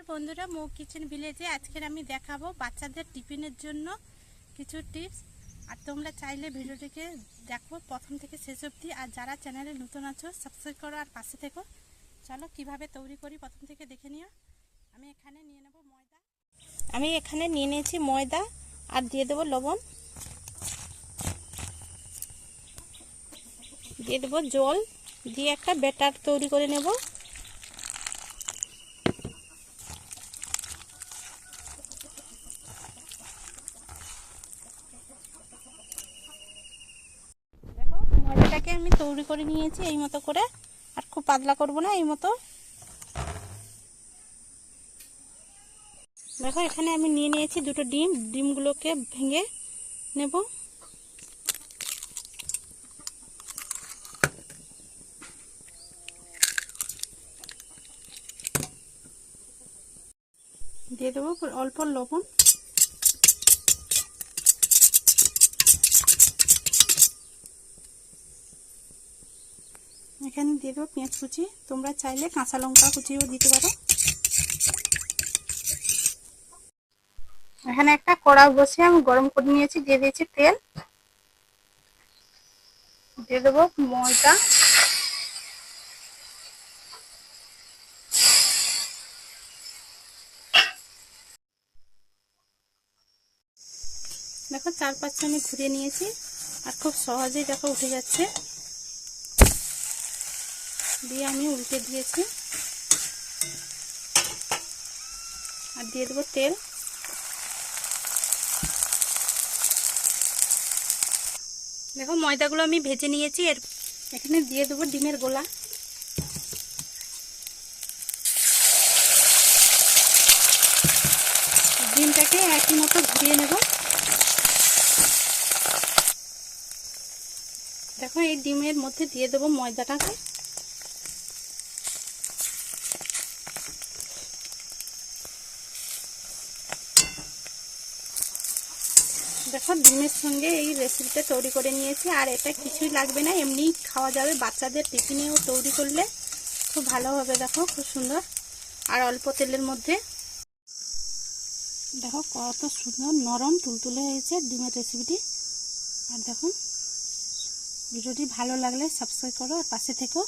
নমস্কার বন্ধুরা, মৌ কিচেন ভিলেজে আজকের আমি দেখাবো বাচ্চাদের টিফিনের জন্য কিছু টিপস। আর তোমরা চাইলে ভিডিওটিকে দেখো প্রথম থেকে শেষ অবধি। আর যারা চ্যানেলে নতুন আছো সাবস্ক্রাইব করো আর পাশে থেকো। চলো কীভাবে তৈরি করি প্রথম থেকে দেখে নিও। আমি এখানে নিয়ে নেব ময়দা। আমি এখানে নিয়ে নিয়েছি ময়দা আর দিয়ে দেবো লবণ। দিয়ে দেবো জল। দিয়ে একটা ব্যাটার তৈরি করে নেব। ময়দাটাকে আমি তৈরি করে নিয়েছি এই মতো করে। আর খুব পাতলা করব না, এই মতো। দেখো, এখানে আমি নিয়ে নিয়েছি দুটো ডিম। ডিমগুলোকে ভেঙে নেব। দিয়ে দেবো অল্প লবণ। এখানে দেবো পেঁয়াজ কুচি। তোমরা চাইলে কাঁচা লঙ্কা কুচিও দিতে পারো। এখানে একটা কড়া বসে আমি গরম করে নিয়েছি, দিয়ে দিয়েছি তেল। দিয়ে দেবো ময়দা। দেখো চার পাঁচটা আমি ঘুরিয়ে নিয়েছি, আর খুব সহজেই দেখো উঠে যাচ্ছে। দিয়ে আমি উল্টে দিয়েছি। আর দিয়ে দেবো তেল। দেখো ময়দাগুলো আমি ভেজে নিয়েছি, এর এখানে দিয়ে দেবো ডিমের গোলা। ডিমটাকে একই মতো ঘুরিয়ে নেব। দেখো এই ডিমের মধ্যে দিয়ে দেবো ময়দাটাকে। দেখো ডিমের সঙ্গে এই রেসিপিটা তৈরি করে নিয়েছি। আর এটা কিছুই লাগবে না, এমনি খাওয়া যাবে। বাচ্চাদের টিফিনেও তৈরি করলে খুব ভালো হবে, দেখো, খুব সুন্দর। আর অল্প তেলের মধ্যে দেখো, কত সুন্দর নরম তুলতুলে হয়েছে ডিমের রেসিপিটি আর দেখো ভিডিওটি ভালো লাগলে সাবস্ক্রাইব করো আর পাশে থেকো।